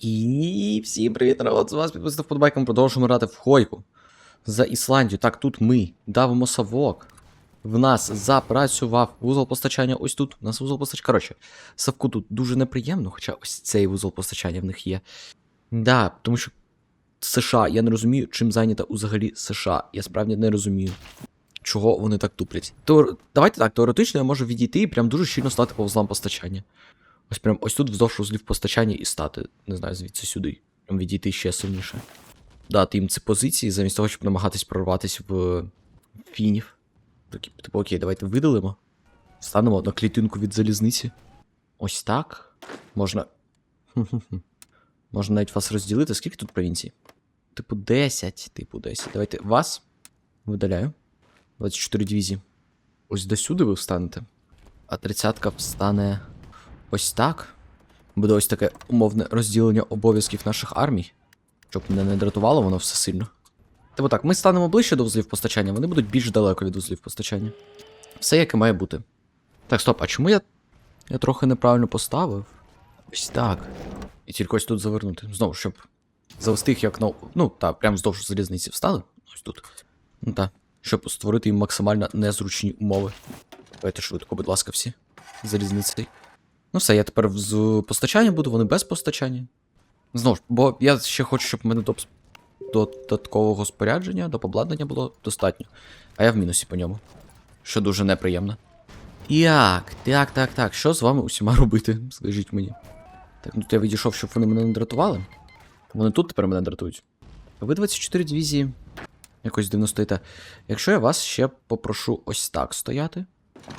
І всім привіт, народ! З вас підписав подбайком, продовжуємо грати в Хойку за Ісландію. Так, тут ми давимо совок. В нас запрацював вузол постачання ось тут. У нас вузол постачання. Коротше, совку тут дуже неприємно, хоча ось цей вузол постачання в них є. Да, тому що США, я не розумію, чим зайнята взагалі США. Я справді не розумію, чого вони так туплять. То давайте так, теоретично я можу відійти і прям дуже щільно стати по вузлам постачання. Ось прям ось тут вздовж вузлів постачання і стати, не знаю, звідси сюди. Прям відійти ще сильніше. Дати їм ці позиції, замість того, щоб намагатись прорватися в фінів. Типу, окей, давайте видалимо. Станемо на клітинку від залізниці. Ось так. Можна. Можна навіть вас розділити. Скільки тут провінцій? Типу 10, типу 10. Давайте вас видаляю. 24 дивізії. Ось до сюди ви встанете. А 30-ка встане. Ось так. Буде ось таке умовне розділення обов'язків наших армій. Щоб мене не дратувало воно все сильно. Типу так, ми станемо ближче до вузлів постачання, вони будуть більш далеко від вузлів постачання. Все як і має бути. Так, стоп, а чому я. Я трохи неправильно поставив? Ось так. І тільки ось тут завернути. Знову, щоб завести їх як на. Ну, та, прямо вздовж залізниці встали. Ось тут. Ну та. Щоб створити їм максимально незручні умови. Давайте швидко, будь ласка, всі. Залізниці. Ну все, я тепер з постачання буду, вони без постачання. Знову ж, бо я ще хочу, щоб в мене доп... додаткового спорядження, до обладнання було достатньо. А я в мінусі по ньому. Що дуже неприємно. Так, так, так, так. Що з вами усіма робити? Скажіть мені. Так, ну то я відійшов, щоб вони мене не дратували. Вони тут тепер мене дратують. Ви 24 дивізії. Якось дивно стоїте. Якщо я вас ще попрошу ось так стояти.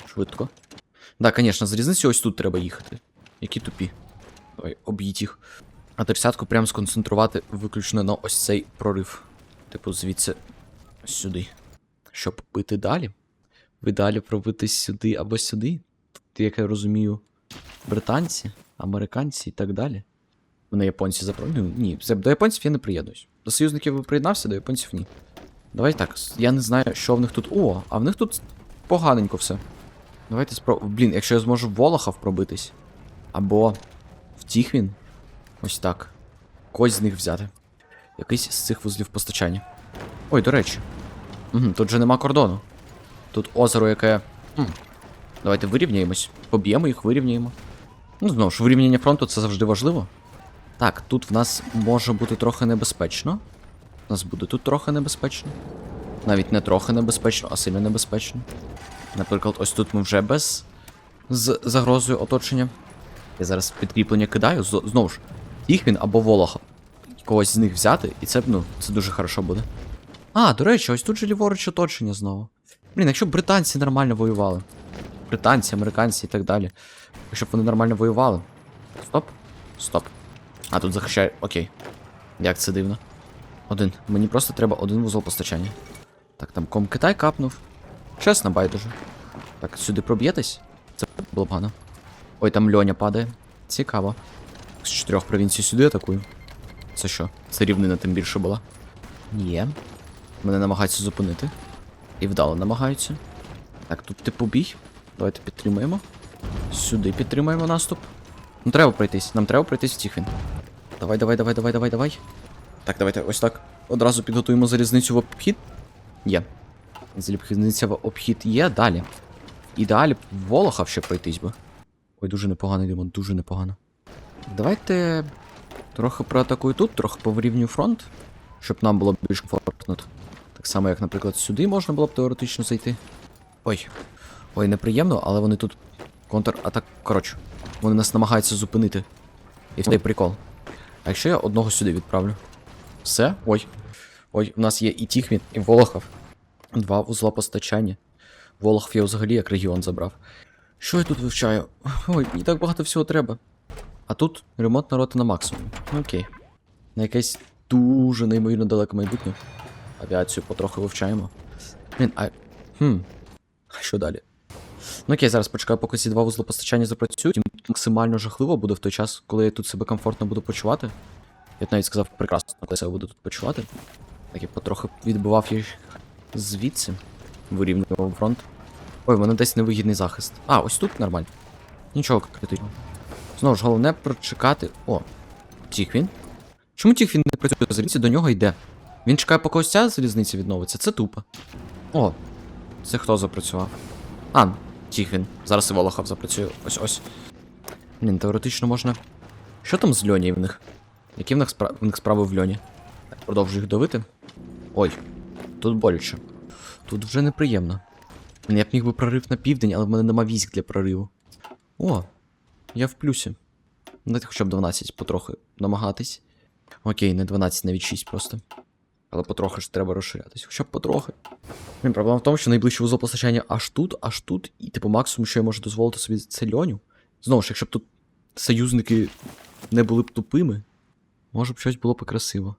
Швидко. Да, звісно, з різниці ось тут треба їхати. Які тупі. Ой, об'їдь їх. А тридцятку прям сконцентрувати виключно на ось цей прорив. Типу, звідси сюди. Щоб бити далі. Ви далі пробити сюди або сюди. Тут, як я розумію, британці, американці і так далі. Вони японці запровадили. Ні, до японців я не приєднуюсь. До союзників ви приєднався, до японців ні. Давай так, я не знаю, що в них тут. О, а в них тут поганенько все. Давайте спробуємо. Блін, якщо я зможу в Волохов пробитись. Або в Тіхвін. Ось так. Когось з них взяти. Якийсь з цих вузлів постачання. Ой, до речі. Угу, тут же нема кордону. Тут озеро, яке. Хм. Давайте вирівняємось. Поб'ємо їх, вирівняємо. Ну, знову ж, вирівняння фронту це завжди важливо. Так, тут в нас може бути трохи небезпечно. У нас буде тут трохи небезпечно. Навіть не трохи небезпечно, а сильно небезпечно. Наприклад, ось тут ми вже без з загрозою оточення. Я зараз підкріплення кидаю. Знову ж, Тіхвін або Волоха. Когось з них взяти, і це, ну, це дуже хорошо буде. А, до речі, ось тут же ліворуч оточення знову. Блін, якщо б британці нормально воювали. Британці, американці і так далі. Якщо б вони нормально воювали. Стоп. Стоп. А, тут захищає. Окей. Як це дивно. Один. Мені просто треба один вузол постачання. Так, там ком Китай капнув. Чесно, байдуже. Так, сюди проб'єтесь? Це було погано. Ой, там льоня падає. Цікаво. З чотирьох провінцій сюди атакую. Це що? Це рівнина тим більше була. Є. Мене намагаються зупинити. І вдало намагаються. Так, тут типу бій. Давайте підтримаємо. Сюди підтримаємо наступ. Ну треба пройтись. Нам треба пройтись в Тіхвін. Давай, давай, давай, давай, давай, давай. Так, давайте ось так. Одразу підготуємо залізницю в обхід. Є. Залізниця в обхід є. Далі. Ідеалі в Волохав ще пройтись би. Ой, дуже непогано йдемо, дуже непогано. Давайте трохи проатакую тут, трохи повирівнюю фронт, щоб нам було більш комфортно. Так само, як, наприклад, сюди можна було б теоретично зайти. Ой. Ой, неприємно, але вони тут контратак. Коротше, вони нас намагаються зупинити. І той прикол. А якщо я одного сюди відправлю? Все? Ой. Ой, у нас є і Тіхвін, і Волохов. Два вузла постачання. Волохов я взагалі як регіон забрав. Що я тут вивчаю? Ой, мені так багато всього треба. А тут ремонт рота на максимум. Ну, Окей. На якесь дуже неймовірно далеке майбутнє. Авіацію потроху вивчаємо. Блін, а. Хм. А що далі? Ну окей, зараз почекаю, поки ці два вузли постачання запрацюють. Максимально жахливо буде в той час, коли я тут себе комфортно буду почувати. Я б навіть сказав прекрасно, коли я себе буду тут почувати. Так я потрохи відбивав їх звідси. Вирівнював фронт. Ой, в мене десь невигідний захист. А, ось тут нормально. Нічого критичного. Знову ж, головне прочекати. О. Тіхвін? Чому Тіхвін не працює? Залізці до нього йде. Він чекає, поки ось ця залізниця відновиться. Це тупо. О, це хто запрацював? А, Тіхвін. Зараз і Волохов запрацює. Ось ось. Блін, теоретично можна. Що там з Льоні в них? Які в них, спра... в них справи в Льоні? Так, продовжую їх давити. Ой, тут боляче. Тут вже неприємно. Я б міг би прорив на південь, але в мене нема військ для прориву. О, я в плюсі. Дайте хоча б 12 потрохи намагатись. Окей, не 12, навіть 6 просто. Але потрохи ж треба розширятись. Хоча б потрохи. Блін, проблема в тому, що найближче вузол постачання аж тут, аж тут, і типу максимум, що я можу дозволити собі, це льоню. Знову ж, якщо б тут союзники не були б тупими, може б щось було б красиво.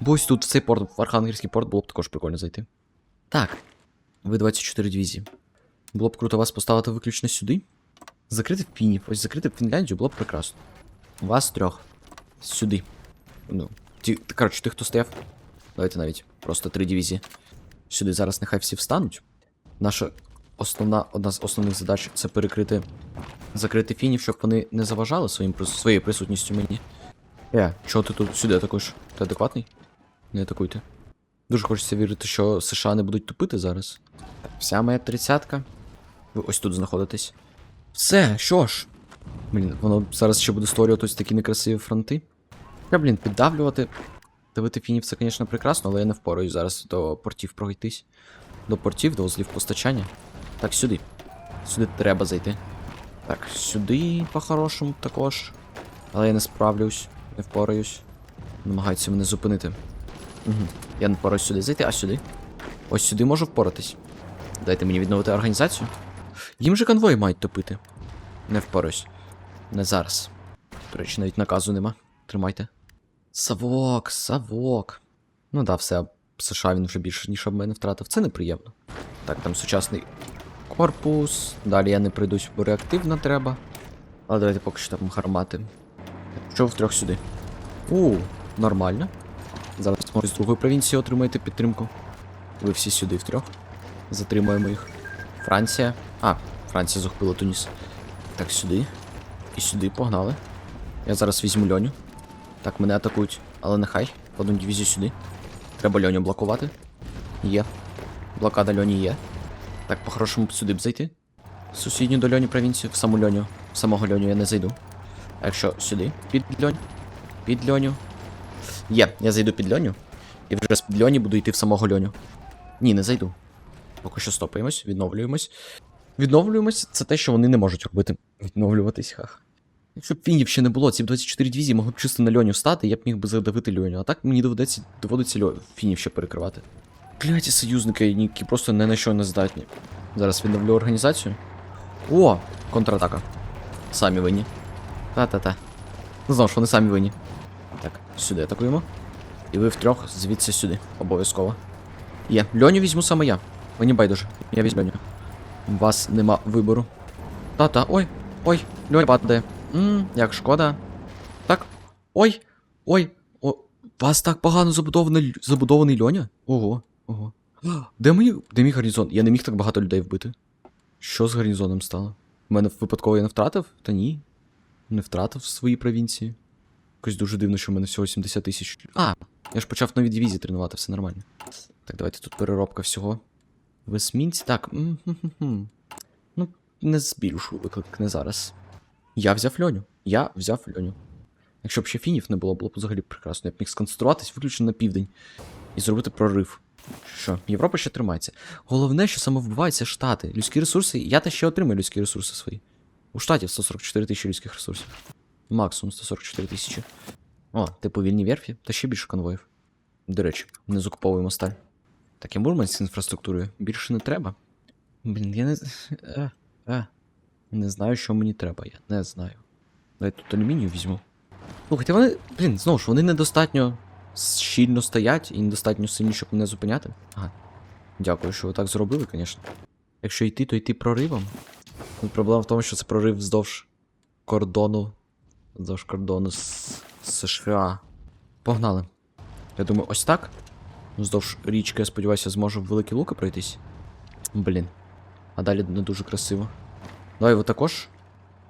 Бо ось тут в цей порт, в Архангельський порт, було б також прикольно зайти. Так. Ви 24 дивізії. Було б круто вас поставити виключно сюди. Закрити фінів. Ось закрити в Фінляндію було б прекрасно. Вас трьох. Сюди. Ну. Ті, коротше, тих, хто стояв. Давайте навіть просто три дивізії. Сюди зараз нехай всі встануть. Наша основна, одна з основних задач це перекрити. Закрити фінів, щоб вони не заважали своїм, своєю присутністю мені. Е, чого ти тут сюди атакуєш? Ти адекватний? Не атакуйте. Дуже хочеться вірити, що США не будуть тупити зараз. Вся моя тридцятка. Ви ось тут знаходитесь. Все, що ж. Блін, воно зараз ще буде створювати ось такі некрасиві фронти. Я, блін, піддавлювати. Давити фінів це, звісно, прекрасно, але я не впораюсь зараз до портів пройтись. До портів, до узлів постачання. Так, сюди. Сюди треба зайти. Так, сюди по-хорошому також. Але я не справлюсь, не впораюсь. Намагаються мене зупинити. Угу. Я не впораюсь сюди зайти, а сюди. Ось сюди можу впоратись. Дайте мені відновити організацію. Їм же конвої мають топити. Не впораюсь. Не зараз. До речі, навіть наказу нема. Тримайте. Савок, савок. Ну да, все. США він вже більше, ніж об мене втратив. Це неприємно. Так, там сучасний корпус. Далі я не прийдусь, бо реактивно треба. Але давайте поки що там гармати. Що втрьох сюди? У, нормально. Зараз може з другої провінції отримаєте підтримку. Ви всі сюди втрьох. Затримуємо їх. Франція. А, Франція захопила Туніс. Так, сюди. І сюди погнали. Я зараз візьму льоню. Так, мене атакують. Але нехай. Одну дивізію сюди. Треба льоню блокувати. Є. Блокада льоні є. Так, по-хорошому сюди б зайти. В Сусідню до льоні провінцію, в саму льоню. В самого льоню я не зайду. А якщо сюди, під льонь. Під льоню. Є, я зайду під льоню. І вже з під льоні буду йти в самого льоню. Ні, не зайду. Поки що стопаємось, відновлюємось. Відновлюємось, це те, що вони не можуть робити. Відновлюватись, хах. Якщо б фінів ще не було, ці б 24 дивізії могли б чисто на льоню стати, я б міг би задавити льоню. А так мені доведеться доводиться льо... фінів ще перекривати. Кляті союзники, які просто не на що не здатні. Зараз відновлю організацію. О! Контратака. Самі винні. Та-та-та. Ну знову ж вони самі винні. Так, сюди атакуємо. І ви втрьох звідси сюди. Обов'язково. Є. Льоню візьму саме я. Мені байдуже. Я візьму Льоню. У вас нема вибору. Та-та, ой, ой, Льоня падає. Ммм, як шкода. Так. Ой, ой, о, вас так погано забудований, забудований Льоня? Ого, ого. Де мій, де мій гарнізон? Я не міг так багато людей вбити. Що з гарнізоном стало? У мене випадково я не втратив? Та ні. Не втратив свої провінції. Якось дуже дивно, що в мене всього 70 тисяч. А, я ж почав нові дивізії тренувати, все нормально. Так, давайте тут переробка всього. В Есмінці, так. м-м-м-м. Ну, не збільшу виклик, не зараз. Я взяв льоню. Я взяв льоню. Якщо б ще фінів не було, було б взагалі прекрасно. Я б міг сконцентруватись виключно на південь і зробити прорив. Що, Європа ще тримається. Головне, що самовбиваються штати. Людські ресурси, я та ще отримаю людські ресурси свої. У штатів 144 тисячі людських ресурсів. Максимум 144 тисячі. О, типу вільні верфі, та ще більше конвоїв. До речі, не закуповуємо сталь. Так і Мурманськ з інфраструктурою більше не треба. Блін, я не. з- Е, е. Не знаю, що мені треба, я не знаю. Давай тут алюмінію візьму. Слухайте, вони. Блін, знову ж, вони недостатньо щільно стоять і недостатньо сильні, щоб мене зупиняти. Ага. Дякую, що ви так зробили, звісно. Якщо йти, то йти проривом. Ну, проблема в тому, що це прорив вздовж кордону. Вздовж кордону з, США. Погнали. Я думаю, ось так. Вздовж річки, я сподіваюся, зможу в великі луки пройтись. Блін. А далі не дуже красиво. Давай ви також.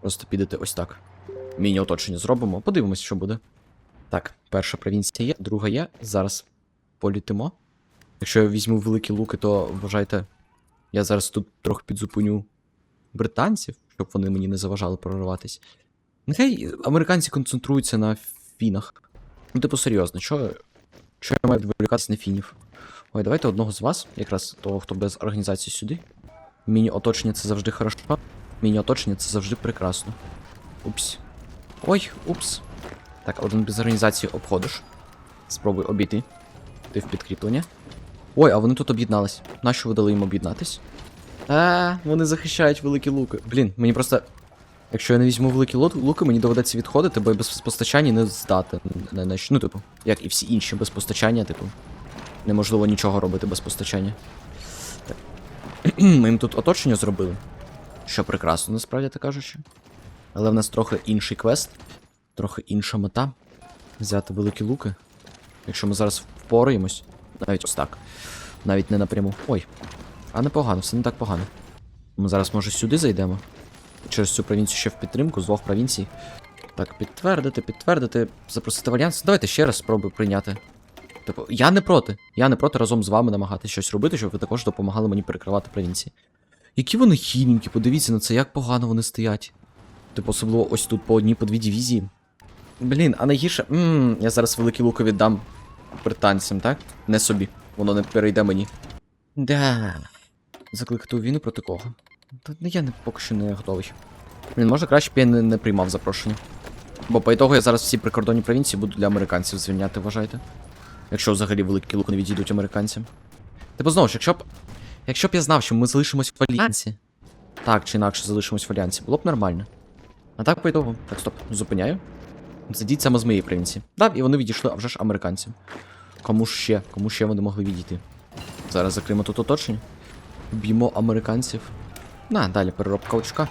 Просто підете ось так. Міні-оточення зробимо. Подивимось, що буде. Так, перша провінція є, друга є. Зараз політимо. Якщо я візьму великі луки, то вважайте, я зараз тут трохи підзупиню британців, щоб вони мені не заважали прориватись. Нехай американці концентруються на фінах. Ну, типу, серйозно, що, що я маю відволікатися на фінів? Ой, давайте одного з вас, якраз того, хто без організації сюди. Міні-оточення це завжди хорошо. Міні-оточення це завжди прекрасно. Упс. Ой, упс. Так, один без організації обходиш. Спробуй обійти. Ти в підкріплення. Ой, а вони тут об'єднались. Нащо ви дали їм об'єднатись? А, вони захищають великі луки. Блін, мені просто. Якщо я не візьму великі луки, мені доведеться відходити, бо я без постачання не здати. Ну, типу, як і всі інші без постачання, типу. Неможливо нічого робити без постачання. Так. Ми їм тут оточення зробили. Що прекрасно, насправді так кажучи. Але в нас трохи інший квест, трохи інша мета. Взяти великі луки. Якщо ми зараз впораємось, навіть ось так. Навіть не напряму. Ой. А непогано, все не так погано. Ми зараз, може, сюди зайдемо. Через цю провінцію ще в підтримку, з двох провінцій. Так, підтвердити, підтвердити, запросити в альянс. Давайте ще раз спробую прийняти. Типу, я не проти. Я не проти разом з вами намагатися щось робити, щоб ви також допомагали мені перекривати провінції. Які вони хіленькі, подивіться на це, як погано вони стоять. Типу, особливо ось тут по одній, по дві дивізії. Блін, а найгірше. Ммм, я зараз великі луки віддам британцям, так? Не собі. Воно не перейде мені. Да. Закликати у війну проти кого? Ну, я не, поки що не готовий. Він може краще б я не, не приймав запрошення. Бо по ітогу я зараз всі прикордонні провінції буду для американців звільняти, вважайте. Якщо взагалі великі луки не відійдуть американцям. Типу знову ж, якщо б. Якщо б я знав, що ми залишимось в альянсі. Так чи інакше залишимось в альянсі, було б нормально. А так по ітогу. Так, стоп, зупиняю. Зайдіть саме з моєї провінції. Так, і вони відійшли, а вже ж американцям. Кому ж ще? Кому ще вони могли відійти? Зараз закриємо тут оточення. Б'ємо американців. На, далі переробка очка.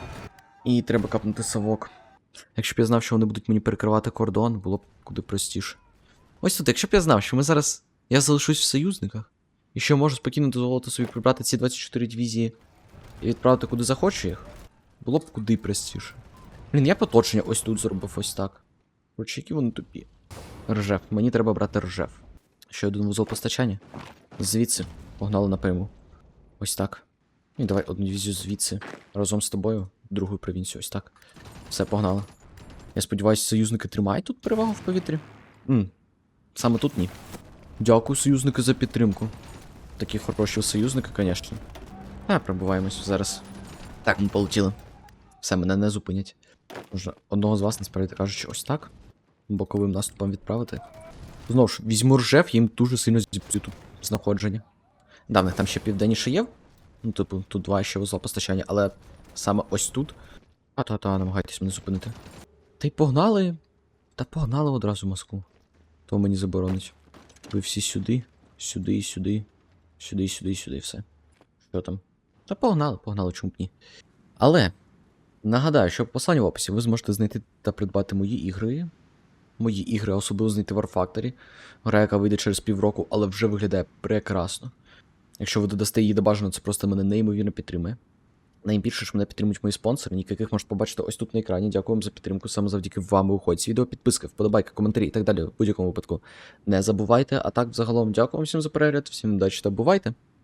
І треба капнути совок. Якщо б я знав, що вони будуть мені перекривати кордон, було б куди простіше. Ось тут, якщо б я знав, що ми зараз. Я залишусь в союзниках. І що можу спокійно дозволити собі прибрати ці 24 дивізії і відправити куди захочу їх, було б куди простіше. Блін, я поточення ось тут зробив ось так. Короче, які вони тупі. Ржев. Мені треба брати ржев. Ще один вузол постачання. Звідси. Погнали напряму. Ось так. І давай одну дивізію звідси. Разом з тобою. Другу провінцію, ось так. Все, погнали. Я сподіваюся, союзники тримають тут перевагу в повітрі. М. Саме тут ні. Дякую, союзники, за підтримку. Такі хороші союзники, звісно. А, пробуваємось зараз. Так, ми полетіли. Все, мене не зупинять. Можна одного з вас, насправді кажучи, ось так. Боковим наступом відправити. Знову ж, візьму ржев, їм дуже сильно зіпсую тут знаходження. Да, в них там ще південніше є. Ну, типу, тут два ще вузла постачання, але саме ось тут. А та-та, намагайтесь мене зупинити. Та й погнали. Та погнали одразу в Москву. То мені заборонить. Ви всі сюди, сюди, сюди, сюди, сюди, сюди, все. Що там? Та погнали, погнали, чому б ні. Але нагадаю, що в посланні в описі ви зможете знайти та придбати мої ігри. Мої ігри, особливо знайти War Factory. Гра, яка вийде через півроку, але вже виглядає прекрасно. Якщо ви додасте її до бажано, це просто мене неймовірно підтримує. Найбільше, ж мене підтримують мої спонсори, яких можете побачити ось тут на екрані. Дякую вам за підтримку. Саме завдяки вам виходить з відео, підписки, вподобайки, коментарі і так далі. В будь-якому випадку. Не забувайте. А так, взагалом, дякую вам всім за перегляд, всім удачі та бувайте!